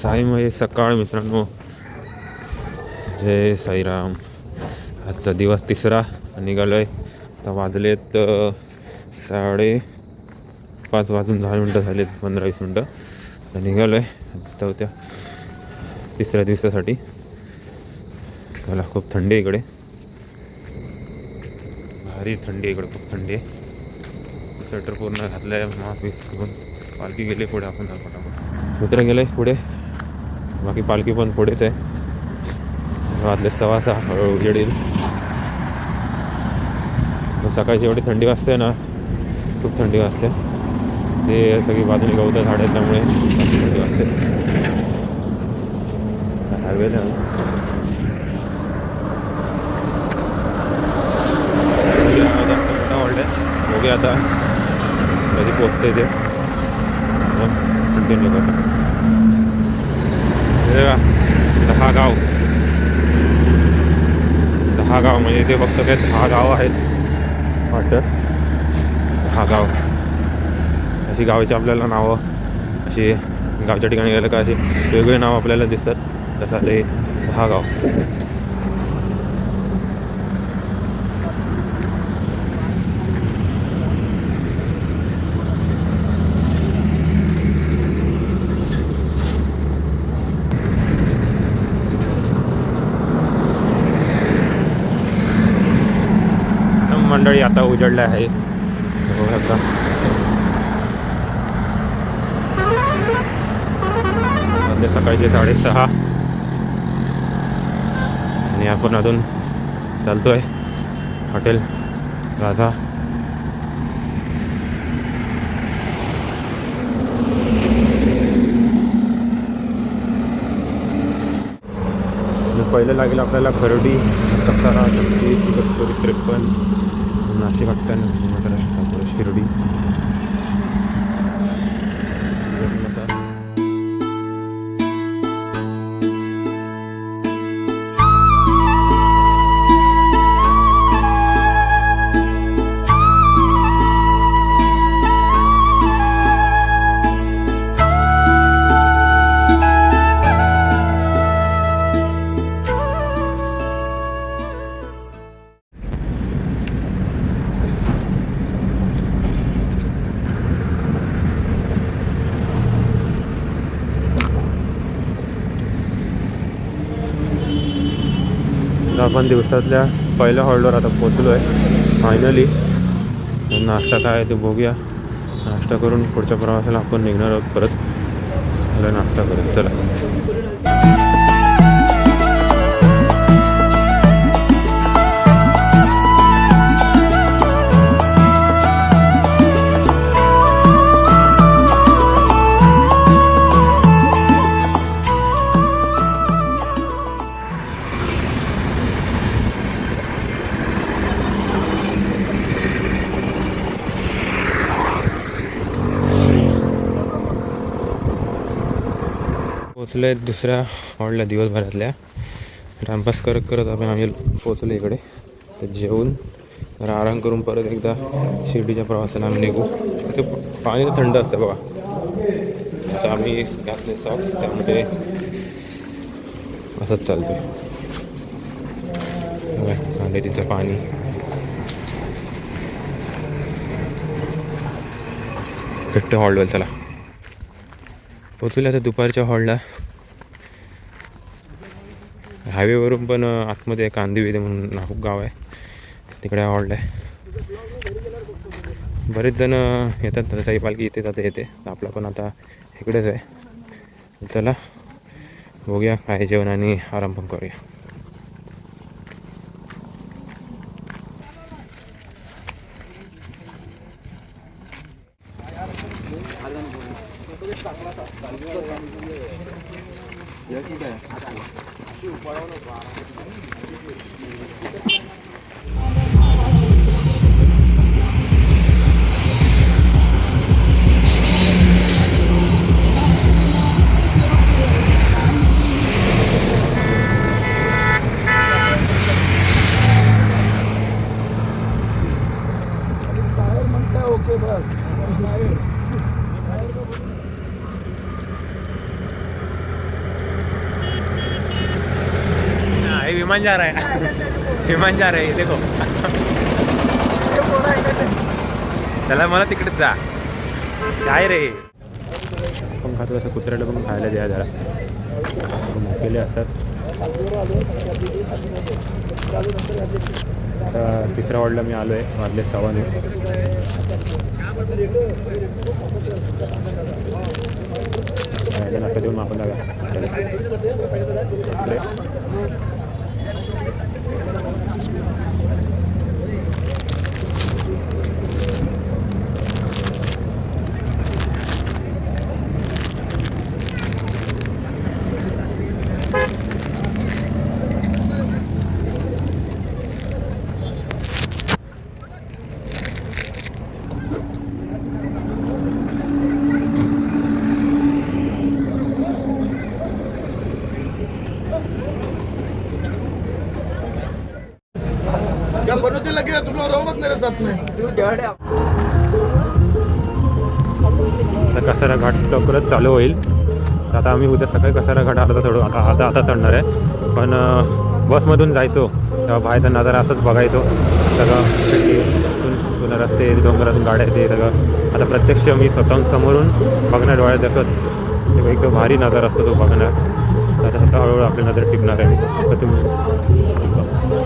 साईमय सकाळ मित्रांनो. जय साईराम. आजचा दिवस तिसरा निघालो आहे आता वाजलेत साडे पाच वाजून दहा मिनटं झालेत पंधरा वीस मिनटं. तर निघालो आहे चौथ्या तिसऱ्या दिवसासाठी. मला खूप थंडी आहे इकडे. भारी थंडी आहे इकडे खूप थंडी आहे. स्वेटर पूर्ण घातलं आहे मास्क घेऊन पालखी गेली पुढे आपण फटाफट. पटापट गेलं आहे पुढे. बाकी पालखी पण पुढेच आहे. वाजले सव्वा सहा हळूहळू येईल सकाळची एवढी थंडी वाजते ना, खूप थंडी वाजते. ते सगळी बाजूने गवतं झाड त्यामुळे थंडी वाजते. हायवे आता. कधी पोचते ते. कंटिन्यू करतो बघा, दहा गाव दहा गाव म्हणजे इथे फक्त काय दहा गाव आहेत. वाटतं. दहा गाव अशी गावाची आपल्याला नावं अशी गावच्या ठिकाणी गेलं का अशी वेगवेगळी नावं आपल्याला दिसतात. तसं ते दहा गाव मंडळी आता उजडले आहे. बघू शकता म्हणजे सकाळचे साडेसहा. आणि आपण अजून चालतोय. हॉटेल राधा पहिलं लागेल आपल्याला खरडी कसारा छत्तीस त्रेपन्न नाशिक अठ्ठ्याण्णव किलोमीटर आहे त्यापुढे शिर्डी आपण दिवसातल्या पहिल्या हॉल्डवर आता पोचलो आहे फायनली नाश्ता काय आहे ते बघूया. नाश्ता करून पुढच्या प्रवासाला आपण निघणार आहोत परत. नाश्ता करू चला. आपल्या दुसऱ्या हॉलला दिवसभरातल्या. टाइमपास करत करत आपण आम्ही पोचलो इकडे. तर जेवून जरा आराम करून परत एकदा शिर्डीच्या प्रवासाला आम्ही निघू. ते पाणी तर थंड असतं बघा. तर आम्ही घातले सॉक्स त्यामध्ये असंच चालतं तिथं पाणी. भेटतं हॉलवर चला. पोचले आता दुपारच्या हॉलला. हायवेवरून पण आतमध्ये कांदिविदे म्हणून नाहूक गाव आहे. तिकडे हॉल्ड आहे. बरेच जण येतात. तसाही पालखी इथे जाते येते. आपला पण आता इकडेच आहे. चला बघूया. काय जेवण आणि आराम पण करूया. ओके हे विमान जा रहा है. विमान जा रहा है देखो. त्याला मला तिकडेच जा. काय रे. पण खातो असं कुत्र्याला पण खायला द्या जरा. केले असतात. आता तिसऱ्या वॉर्डला मी आलो आहे वाजले सवाने नाश्ता देऊन आपण जागा इकडे. क्या लगे तुम लोग रहो मत मेरे साथ में. आता कसारा घाट लवकरच चालू होईल. तर आता आम्ही उद्या सकाळी कसारा घाट अर्धा थोडं आता आता आता चढणार आहे. पण बसमधून जायचो तेव्हा बाहेरचा नजारा असंच बघायचो. सगळं पुन्हा रस्ते डोंगरातून गाड्या येते सगळं. आता प्रत्यक्ष मी स्वतःहून समोरून बघणार डोळ्यात देखत तेव्हा एकदम भारी नजारा असतो तो बघणार. आता स्वतः हळूहळू आपली नजर टिकणार आहे. तर तुम्ही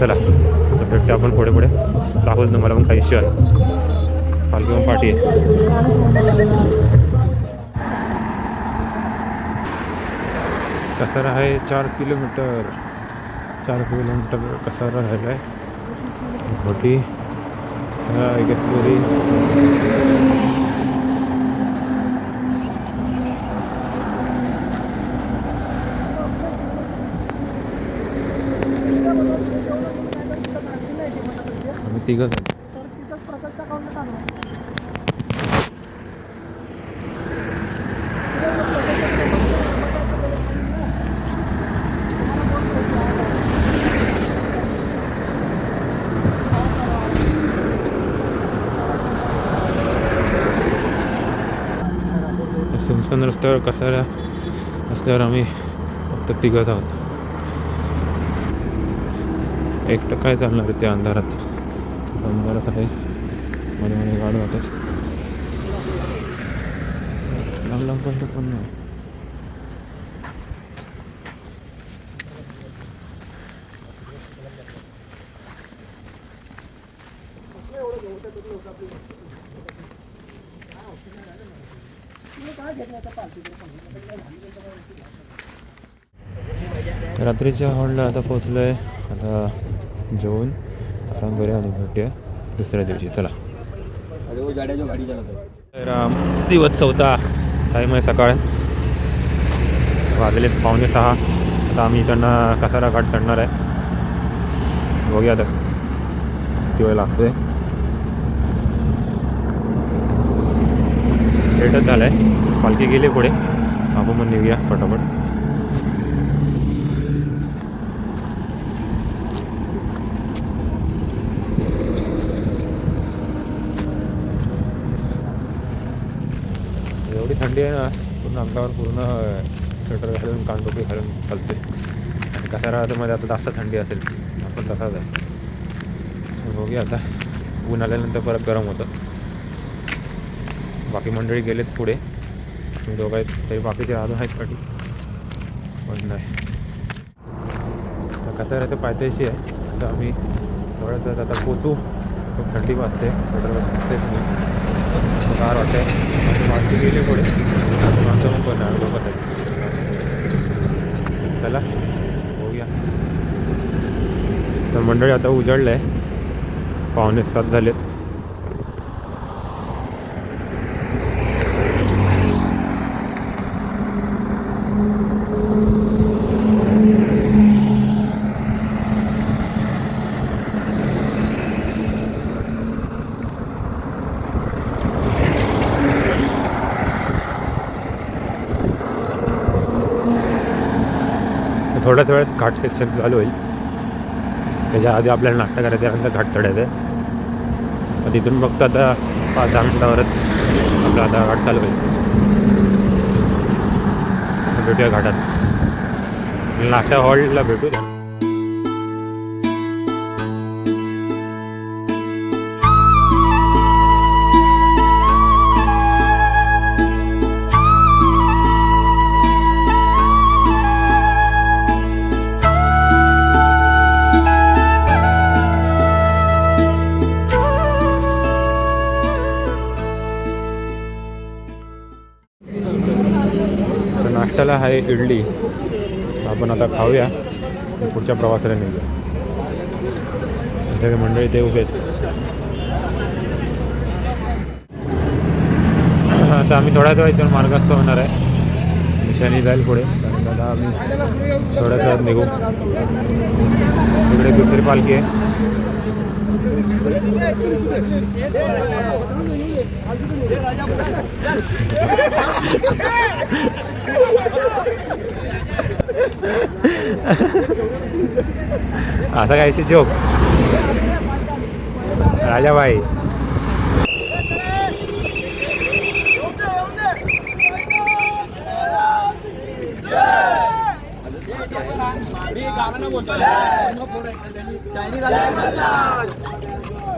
चला. भेटतो आपण पुढे पुढे. दाखवतो तुम्हाला पण काही क्षण पालखी पण पाठी आहे कसारा आहे चार किलोमीटर. चार किलोमीटर कसारा राहिला आहे घोटी सगळा तिघं. सिंचन रस्त्यावर कसारा रस्त्यावर आम्ही फक्त तिघत आहोत. एकटं काय चालणार त्या अंधारात? अंधारात आहे मध्ये मध्ये गाडी होतच लांब लांब पण पण नाही. रात्रीच्या हॉलला आता पोचलो आहे आता जेवून. आराम घरी आणि भेटूया. दुसऱ्या दिवशी चला. राम. दिवस चौथा साईमय सकाळ. वाजलेत पावणे सहा. आता आम्ही इकडनं कसारा घाट चढणार आहे. बघूया आता किती वेळ लागतोय. लेटच झालं आहे पालखी गेली पुढे. आपण मग निघूया पटापट. थंडी आहे ना पूर्ण अंगावर पूर्ण स्वेटर घालून कानटोपी घालून चालते आणि कसारा मध्ये आता जास्त थंडी असेल आपण तसाच आहे. बघूया आता. ऊन आल्यानंतर परत गरम होतं. बाकी मंडळी गेलेत पुढे. दोघं आहेत तरी बाकीचे अजून आहेत पाठी. पण नाही. तर कसं राहतं पायथ्याशी आहे. आता आम्ही थोडंसं आता पोचू. खूप थंडी वाजते स्वेटर वाजते. कार वाटते माणसं गेले पुढे माणसं पण पण आहे चला बघूया. तर मंडळी आता उजळलं आहे पावणे सात झालेत. थोड्याच वेळात घाट सेक्शन चालू होईल. त्याच्या आधी आपल्याला नाश्ता करायचं त्यानंतर घाट चढायचं आहे. तिथून फक्त आता पाच दहा मिनटावरच आपला आता घाट चालू होईल. भेटूया घाटात. नाश्ता हॉलला भेटू नाश्त्याला आहे इडली. आपण आता खाऊया. पुढच्या प्रवासाला निघूया. सगळे मंडळी ते उभे आहेत. आता आम्ही थोड्याच वेळ इथून मार्गस्थ होणार आहे. निशाणी जाईल पुढे. कारण दादा आम्ही थोड्याच वेळात निघू. तिकडे दुसरी पालखी आहे. असं कायची जोक राजाबाई. पब्लिक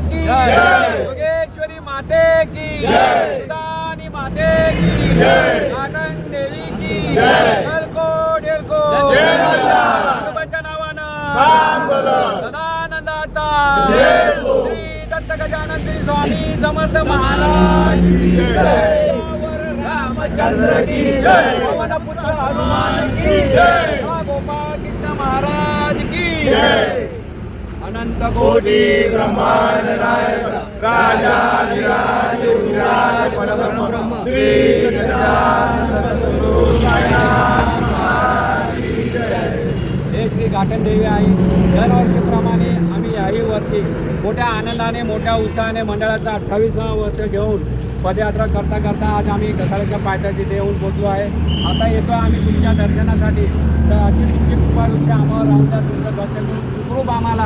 की योगेश्वरी माते की सुदानी माते की आनंद देवी की डेलको गणपतीच्या नावानं सदानंदाचा। श्री दत्त गजानन श्री स्वामी समर्थ महाराज की जय. रामचंद्र की जय। पवन पुत्र हनुमान की जय। गोपाल कृष्ण महाराज की जय। कोटी ब्रह्मांड नायक राजा विराज विराज परब्रह्म श्री हे श्री घाटन देवी आई. दरवर्षीप्रमाणे आम्ही याही वर्षी मोठ्या आनंदाने मोठ्या उत्साहाने मंडळाचा अठ्ठावीसा वर्ष घेऊन पदयात्रा करता करता आज आम्ही घसाळ्याच्या पायथ्याशी देऊन येऊन पोचलो आहे. आता येतो आम्ही तुमच्या दर्शनासाठी. तर अशी तुमची कृपा आम्हाला राहून तुमचं दर्शन घेऊन. सुखरूप आम्हाला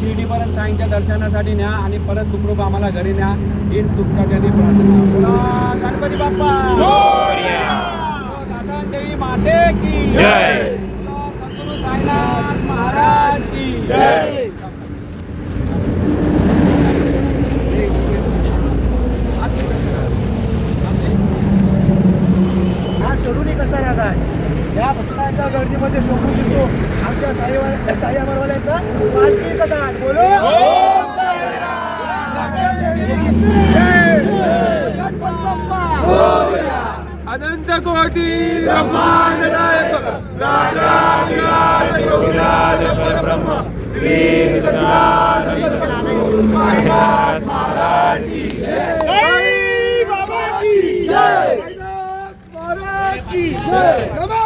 शिर्डीपर्यंत साईंच्या दर्शनासाठी न्या आणि परत सुखरूप आम्हाला घरी न्या. ही तुमच्या कधी प्रार्थना. बोला गणपती बाप्पा. देवी माते की जय. सद्गुरु साईनाथ महाराज की जय. हा कसा राग आहे या भक्तांच्या गर्दीमध्ये शोभून येतो आमच्या साईवाल्या साई अमरवाल्याचा पालखी कथा बोलो. अनंत कोटी ब्रह्मांड राजा श्री सच्चिदानंद महाराज की जय. बाबा की जय महाराज की जय.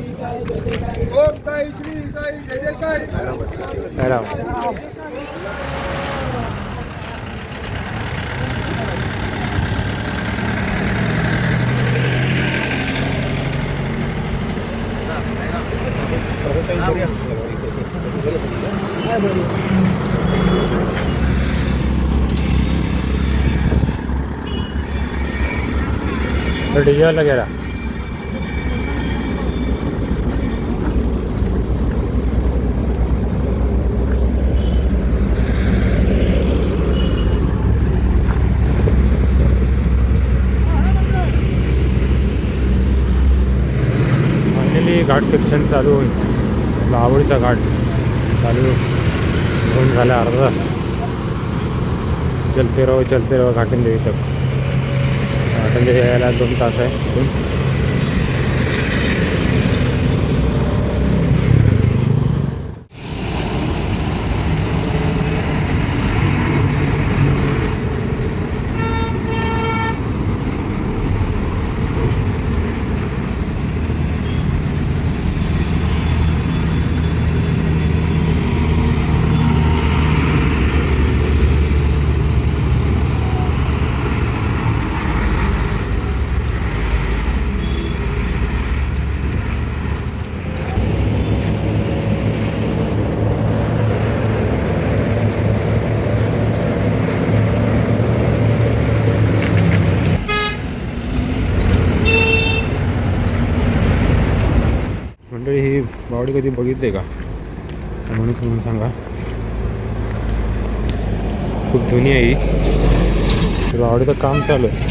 श्री साई जय जय साई ओम साई श्री साई जय जय साई मॅडम तर डिझेलला गेला फायनली घाट सेक्शन चालू होईल. आपला आवडीचा घाट चालू होऊन झाला अर्धा तास. चलते रहो चलते रहो घाटन देवी तक घाटन देवी यायला दोन तास आहे. इथून. कधी बघितले का? म्हणून तुम्ही सांगा. खूप जुनी आहे ही. तर काम चालू आहे.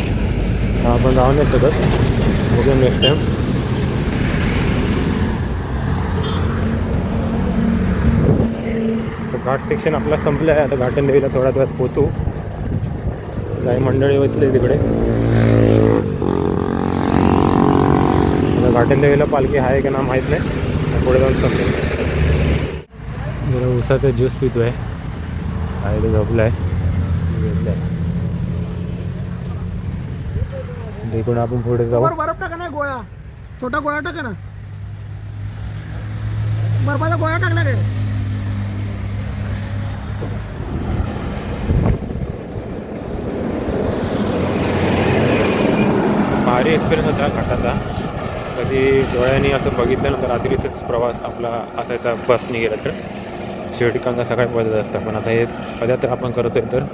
आपण राहू नाही शकत बघूया नेक्स्ट टाईम तर घाट सेक्शन आपला संपलं आहे आता घाटन देवीला थोड्या वेळात पोचू. काही मंडळी बसले तिकडे. आता घाटन देवीला पालखी आहे का ना माहीत नाही. पुढे जाऊन समजेल जरा उसाचा ज्यूस पितो आहे तो झोपला आहे तिकडून आपण पुढे जाऊ. वर बर्फ टाका ना गोळा छोटा गोळा टाका ना. बर्फाचा गोळा टाकला रे. भारी एक्सपिरियन्स होता घाटाचा कधी डोळ्यांनी असं बघितलं नंतर रात्रीचाच प्रवास आपला असायचा बसने गेला तर. शेवटिकांना सकाळी पडत असतं. पण आता हे पदयात्रा आपण करतो आहे तर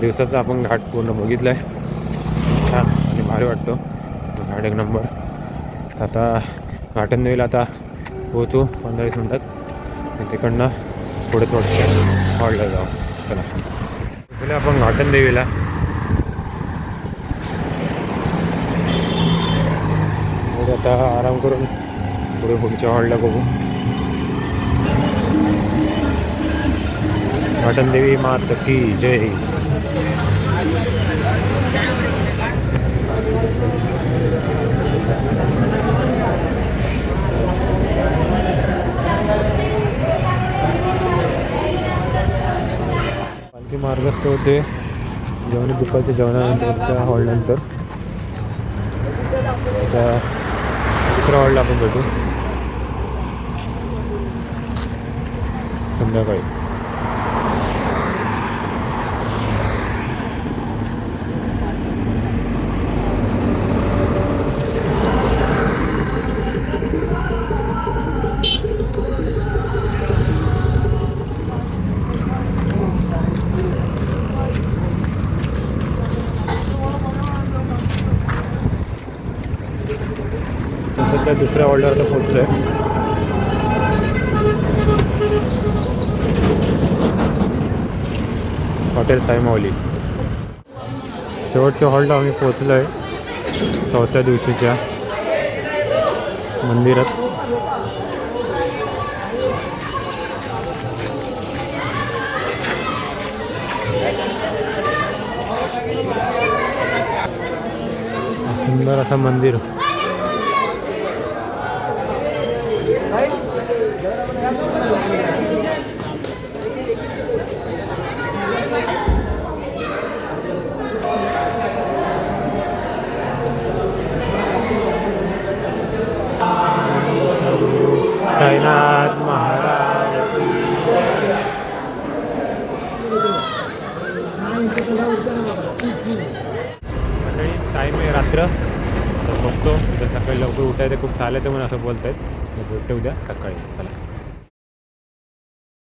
दिवसाचा आपण घाट पूर्ण बघितला आहे छान आणि भारी वाटतो. घाट एक नंबर. आता घाटन देवीला आता पोहोचू पंधरा वीस मिनटात तिकडनं पुढे थोडं हॉलला जाऊ. चला. पहिले आपण घाटन देवीला मग आता आराम करून पुढे पुढच्या हॉलला बघू. पाटण देवी मात की जय. पालखी मार्गस्थ होते. जेवण दुपारच्या जेवणानंतरच्या हॉलनंतर. आता 들어가려고 그래도. 선매가 있고 आपल्या दुसऱ्या ऑर्डरला पोचलो आहे हॉटेल साईमावली शेवटच्या हॉलला आम्ही पोहोचलो आहे चौथ्या दिवशीच्या मंदिरात. सुंदर असं मंदिर. मित्र तर बघतो जर सकाळी लवकर उठायचं खूप चालायचं म्हणून असं बोलत आहेत भेटते उद्या सकाळी. चला.